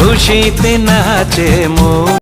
খুশিতে নাচে মন।